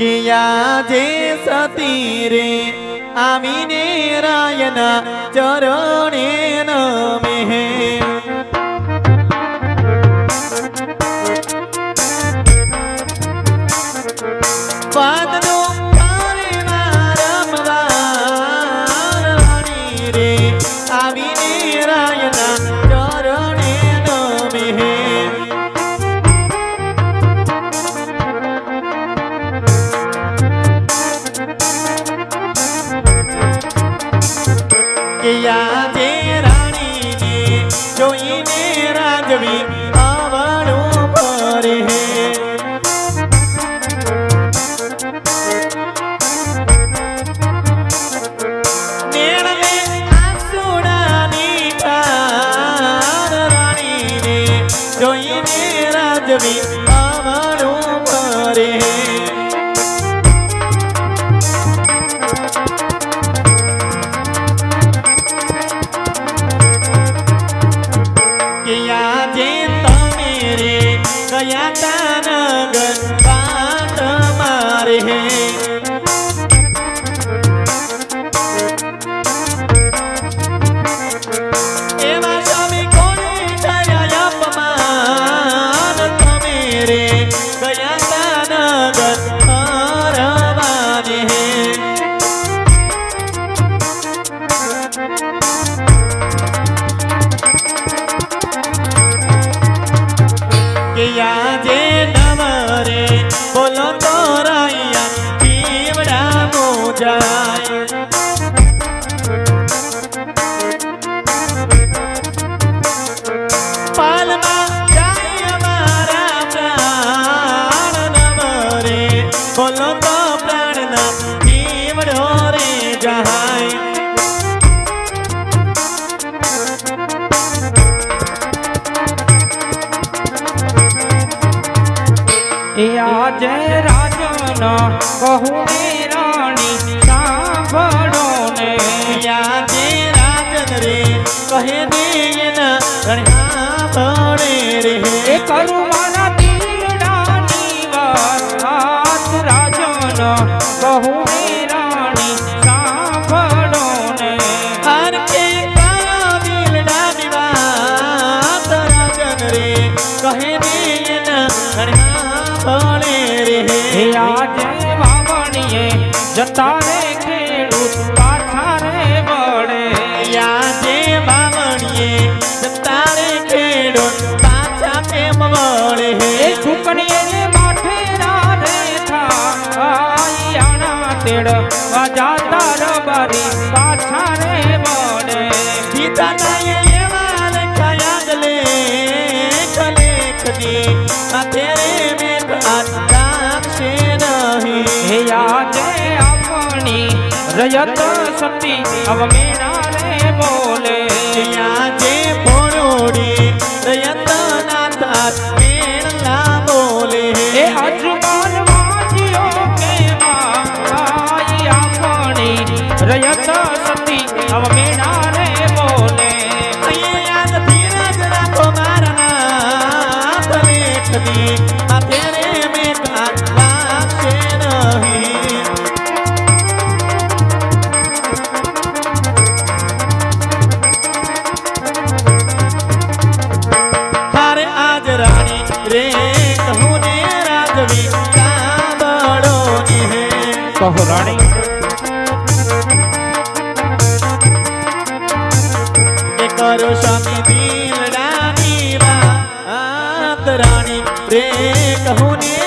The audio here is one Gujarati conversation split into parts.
ગયા જે સતી રે આવીને રાયના ચરણે નમે હે પડે આજે રાજન કહું રાણી સાંભળો ને. આજે રાજન રે કહે દે એના ઘણા ભણે રે. કરું એ રે આજે વાવણીએ જતા રે ખેડૂત પાછા રે વળે આજે વાવણીએ જતા રે ખેડૂત પાછા પ્રેમ વળે. હે છૂકણીએ ને માઠે રે થાય આણા તેડ વાજાતા રબારી પાછા રે વળે. ગીતા ગાય એવા લખાયા ગલે કલેખની માથે રે રયત સતી અવમેણા રે બોલે. આજે પોરોડી દયતના તાત મેળલા બોલે. એ અજમાન વાજીઓ કે માઈ આપણી રયત સતી અવમેણા રે બોલે. અહીંયા ધીરજ રાખો મારા રાણી રે કહું ને રાજવી સાંભળો ને કહો રાણી કરો સ્વામી દિલડાની વાત રાણી રે કહું ને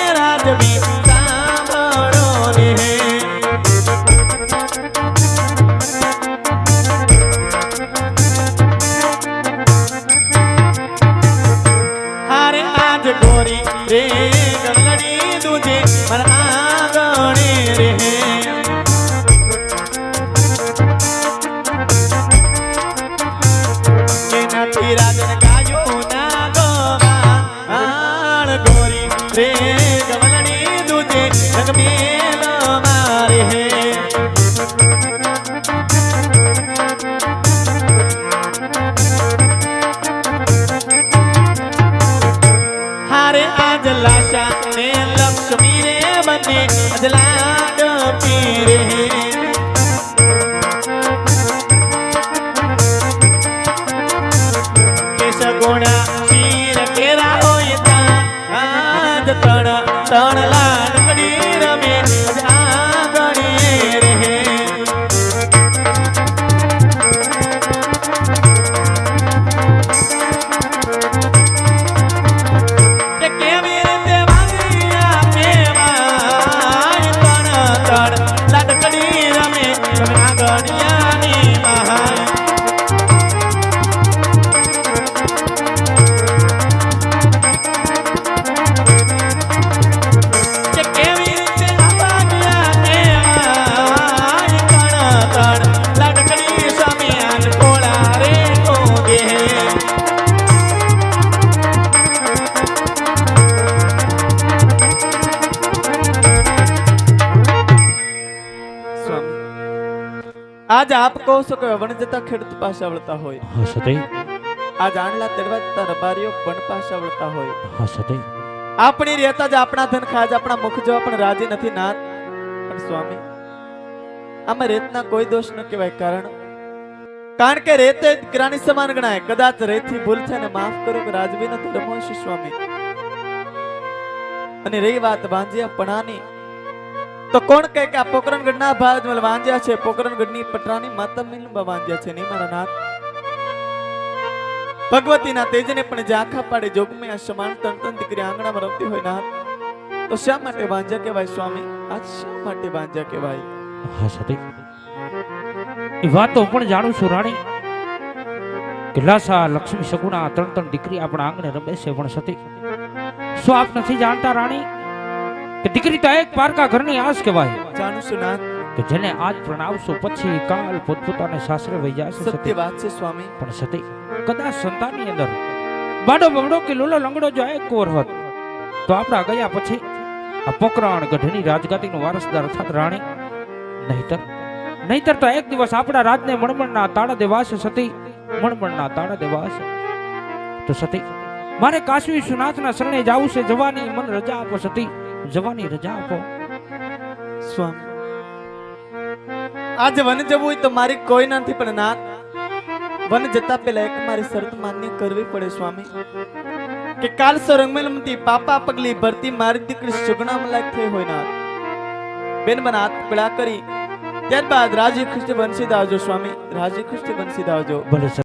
ગોરી રે દુજે મરા ગણે હારે આજ લાશા ને લક્ષ્મી રે બને અજલાડ પીરે કેશ ગુણા શીર કેરા હોય ત્યાં આજ તણ તણ આજ આપ કહો છો કે વણ જતા ખેડૂત પાસે વળતા હોય. હા સતી. આજ આંડલા તેડવા જતા રબારીઓ પણ પાસે વળતા હોય. હા સતી. આપણી રહેતા જ આપણા ધન ખાજ આપણા મુખ જો પણ રાજી નથી નાથ પણ સ્વામી આમાં રેતના કોઈ દોષ ન કહેવાય કારણ. કારણ કે રેતે ગ્રાની સમાન ગણાય. કદાચ રેતથી ભૂલ છે ને માફ કરો કે રાજવીનો ધર્મ છે સ્વામી. અને રહી વાત વાંજિયા પણાની. તો કોણ કહે કે આ પોકરણગઢના ભાજ મલ વાંજ્યા છે? પોકરણગઢની પટરાની માતા મિલમાં વાંજ્યા છે નહીં, મારા નાથ? ભગવતીના તેજને પણ ઝાંખા પાડે જોગમે આ સમાન તન તન દીકરી આંગણામાં રમતી હોય નાથ, તો શા માટે વાંજ્યા કહેવાય સ્વામી? આ શા માટે વાંજ્યા કહેવાય? હા સતી એ વાતો પણ જાણું છું, રાણી. કે લાસા લક્ષ્મી સગુણા ત્રણ ત્રણ દીકરી આપણા આંગણે રમે છે પણ સતી શું આપ નથી જાણતા, રાણી? કે દીકરી તો એક પારકા ઘરની આસ કહેવાય. જાણું છું નાથ કે જેને આજ પ્રણાવશો પછી કાલ પોતપોતાને સાસરે વહી જશે સત્ય વાત છે સ્વામી. પણ સતી કદાચ સંતાનની અંદર બાડો બમડો કે લોલો લંગડો જો એક કોર હોત તો આપણા ગયા પછી આ પોકરાણ ગઢની રાજગાદીનો વારસદાર થાત રાણી નહીતર નહીતર તો એક દિવસ આપણા રાજને મણમણના તાળા દેવાશે સતી મણમણના તાળા દેવાશે તો સતી મારે કાશી સુનાથના શરણે જાવું છે જવાની મન રજા આપો સતી. જવાની રજા આપો. સ્વામી આજે વન જવું હોય તો મારી કોઈ નથી પણ ના વન જતા પહેલા એક મારી શરત માન્ય કરવી પડે સ્વામી. કે કાલ સરંગમેલમતી પાપા પગલી ભરતી મારી દીકરી સુગણા મલાક થઈ હોય ના. બેન મને હાથ પીડા કરી. ત્યારબાદ રાજી ખુશી બનસી દાવજો સ્વામી. રાજી ખુશી બનસી દાવજો. ભલે